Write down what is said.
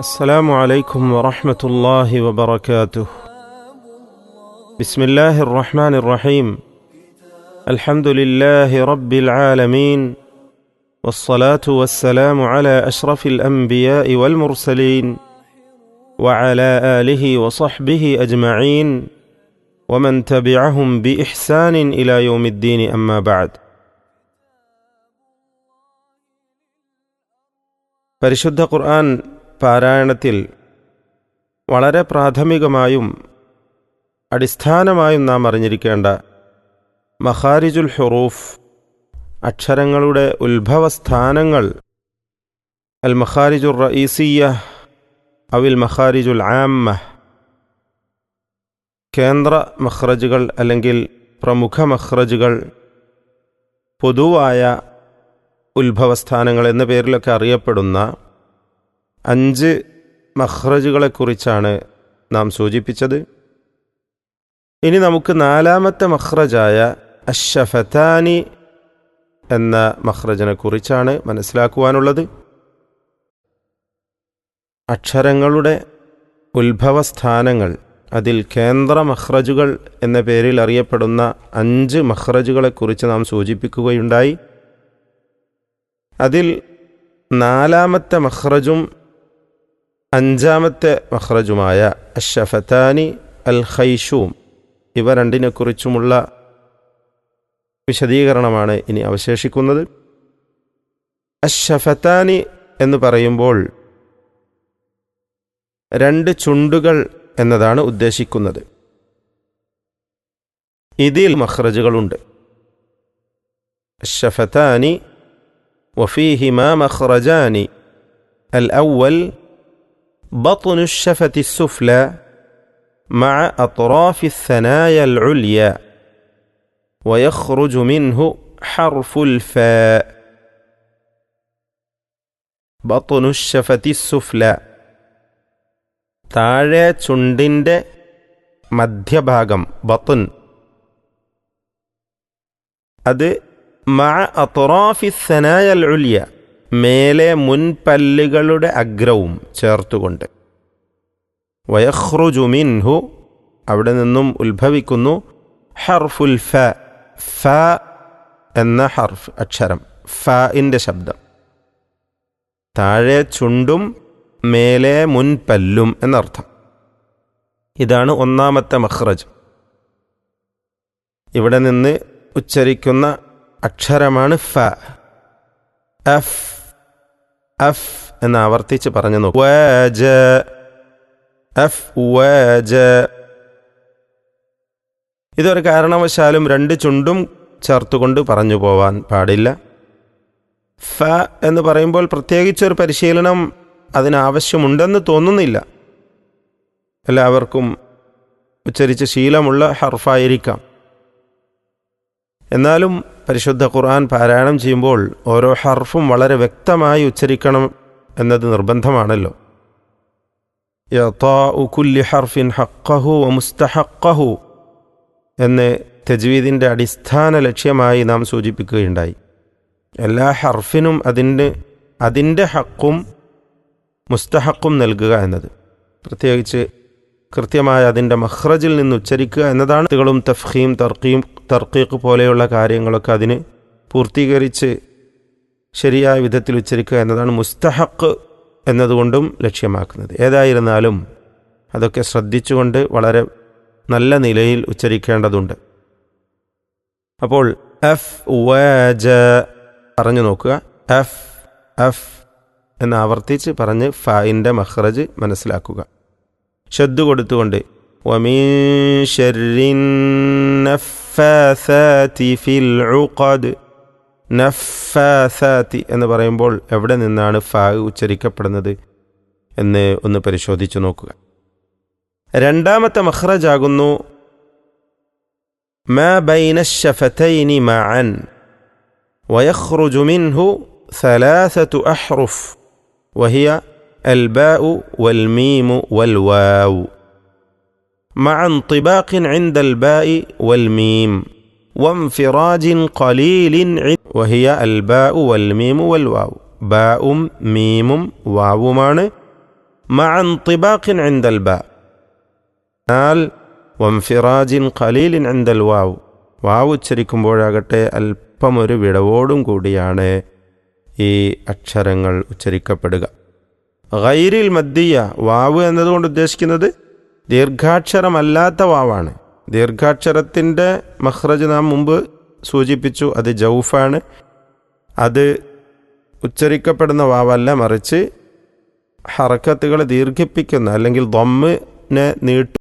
السلام عليكم ورحمة الله وبركاته. بسم الله الرحمن الرحيم. الحمد لله رب العالمين والصلاة والسلام على أشرف الأنبياء والمرسلين وعلى آله وصحبه أجمعين ومن تبعهم بإحسان إلى يوم الدين أما بعد. പരിശുദ്ധ ഖുർആൻ പാരായണത്തിൽ വളരെ പ്രാഥമികമായും അടിസ്ഥാനമായും നാം അറിഞ്ഞിരിക്കേണ്ട മഹാരിജുൽ ഹുറൂഫ് അക്ഷരങ്ങളുടെ ഉത്ഭവസ്ഥാനങ്ങൾ അൽ മഹാരിജുർ റഈസിയ അവിൽ മഹാരിജുൽ ആമ്മ കേന്ദ്ര മഹ്റജുകൾ അല്ലെങ്കിൽ പ്രമുഖ മഹ്റജുകൾ പൊതുവായ ഉത്ഭവസ്ഥാനങ്ങൾ എന്ന പേരിലൊക്കെ അറിയപ്പെടുന്ന അഞ്ച് മഖ്റജുകളെക്കുറിച്ചാണ് നാം സൂചിപ്പിച്ചത്. ഇനി നമുക്ക് നാലാമത്തെ മഹ്റജായ അഷഫത്താനി എന്ന മഹ്റജിനെ കുറിച്ചാണ് മനസ്സിലാക്കുവാനുള്ളത്. അക്ഷരങ്ങളുടെ ഉത്ഭവസ്ഥാനങ്ങൾ അതിൽ കേന്ദ്ര മഹ്റജുകൾ എന്ന പേരിൽ അറിയപ്പെടുന്ന അഞ്ച് മഖ്റജുകളെക്കുറിച്ച് നാം സൂചിപ്പിക്കുകയുണ്ടായി. അതിൽ നാലാമത്തെ മഖ്റജും അഞ്ചാമത്തെ മഹ്റജുമായ അഷഫത്താനി അൽ ഖൈഷൂം ഇവ രണ്ടിനെക്കുറിച്ചുമുള്ള വിശദീകരണമാണ് ഇനി അവശേഷിക്കുന്നത്. അഷഫത്താനി എന്ന് പറയുമ്പോൾ രണ്ട് ചുണ്ടുകൾ എന്നതാണ് ഉദ്ദേശിക്കുന്നത്. ഇതിൽ മഹ്റജുകളുണ്ട് അഷഫത്താനി വഫീഹിമ മഹ്റജാനി അൽ ഔവൽ بطن الشفة السفلى مع أطراف الثنايا العليا ويخرج منه حرف الفاء بطن الشفة السفلى താഴെ ചുണ്ടിൻ്റെ മധ്യഭാഗം ബത്തുൻ അത് മഅ അത്റാഫി സനായൽ ഉലിയ മേലെ മുൻപല്ലുകളുടെ അഗ്രവും ചേർത്തുകൊണ്ട്. വയഹ്രുജുമിൻഹു അവിടെ നിന്നും ഉത്ഭവിക്കുന്നു. ഹർഫുൽ ഫ ഫ എന്ന ഹർഫ് അക്ഷരം ഫഇന്റെ ശബ്ദം. താഴെ ചുണ്ടും മേലെ മുൻപല്ലും എന്നർത്ഥം. ഇതാണ് ഒന്നാമത്തെ മഹ്റജ് ഇവിടെ നിന്ന് ഉച്ചരിക്കുന്ന അക്ഷരമാണ് ഫ. എഫ് എഫ് എന്ന് ആവർത്തിച്ച് പറഞ്ഞു നോക്കൂ. വജ എഫ് വജ. ഇതൊരു കാരണവശാലും രണ്ട് ചുണ്ടും ചേർത്തുകൊണ്ട് പറഞ്ഞു പോവാൻ പാടില്ല. ഫ എന്ന് പറയുമ്പോൾ പ്രത്യേകിച്ചൊരു പരിശീലനം അതിനാവശ്യമുണ്ടെന്ന് തോന്നുന്നില്ല. എല്ലാവർക്കും ഉച്ചരിച്ച് ശീലമുള്ള ഹർഫായിരിക്കാം. എന്നാലും പരിശുദ്ധ ഖുർആൻ പാരായണം ചെയ്യുമ്പോൾ ഓരോ ഹർഫും വളരെ വ്യക്തമായി ഉച്ചരിക്കണം എന്നത് നിർബന്ധമാണല്ലോ. കുല്ലി ഹർഫിൻ ഹക്കഹു മുസ്തഹക്കഹു എന്ന് തജ്വീദിന്റെ അടിസ്ഥാന ലക്ഷ്യമായി നാം സൂചിപ്പിക്കുകയുണ്ടായി. എല്ലാ ഹർഫിനും അതിന്റെ അതിന്റെ ഹക്കും മുസ്തഹക്കും നൽകുക എന്നത്. പ്രത്യേകിച്ച് കൃത്യമായ അതിന്റെ മഹ്റജിൽ നിന്ന് ഉച്ചരിക്കുക എന്നതാണ്. തികളും തഫ്ഹീം തർക്കീം തർക്കീഖ് പോലെയുള്ള കാര്യങ്ങളൊക്കെ അതിന് പൂർത്തീകരിച്ച് ശരിയായ വിധത്തിൽ ഉച്ചരിക്കുക എന്നതാണ് മുസ്തഹക്ക് എന്നതുകൊണ്ടും ലക്ഷ്യമാക്കുന്നത്. ഏതായിരുന്നാലും അതൊക്കെ ശ്രദ്ധിച്ചുകൊണ്ട് വളരെ നല്ല നിലയിൽ ഉച്ചരിക്കേണ്ടതുണ്ട്. അപ്പോൾ എഫ് വജ പറഞ്ഞു നോക്കുക. എഫ് എഫ് എന്ന് ആവർത്തിച്ച് പറഞ്ഞ് ഫൈന്റെ മഹ്റജ് മനസ്സിലാക്കുക. ശ്രദ്ധ കൊടുത്തുകൊണ്ട് വമീ ഷെറിൻ എഫ് النفاثات في العقد നഫാസാത്തി എന്ന് പറയുമ്പോൾ എവിടെ നിന്നാണ് ഫാ ഉച്ചരിക്കപ്പെടുന്നത് എന്ന് ഒന്ന് പരിശോധിച്ചു നോക്കുക രണ്ടാമത്തെ മഹ്റജാകുന്നു ما بين الشفتين معا ويخرج منه ثلاثة أحرف وهي الباء والميم والواو مع انطباق عند الباء والميم وانفراج قليل وهي الباء والميم والواو ബാവും മീമും വാവുമാണ് മഅൻ തിബാഖിൻ ഇൻദൽ ബ എന്നാൽ വംഫിറാജിൻ ഖലീലിൻ ഇൻദൽ വാവ് വാവ് ഉച്ചരിക്കുമ്പോഴാകട്ടെ അല്പം ഒരു വിടവോടും കൂടിയാണ് ഈ അക്ഷരങ്ങൾ ഉച്ചരിക്കപ്പെടുക ഗൈരിൽ മദ്ദിയ വാവ് എന്നതുകൊണ്ട് ഉദ്ദേശിക്കുന്നത് ദീർഘാക്ഷരമല്ലാത്ത വാവാണ്. ദീർഘാക്ഷരത്തിന്റെ മഹ്റജ് നാം മുമ്പ് സൂചിപ്പിച്ചു അത് ജൗഫാണ്. അത് ഉച്ചരിക്കപ്പെടുന്ന വാവല്ല മറിച്ച് ഹറക്കത്തുകളെ ദീർഘിപ്പിക്കുന്ന അല്ലെങ്കിൽ ദമ്മിനെ നീട്ടി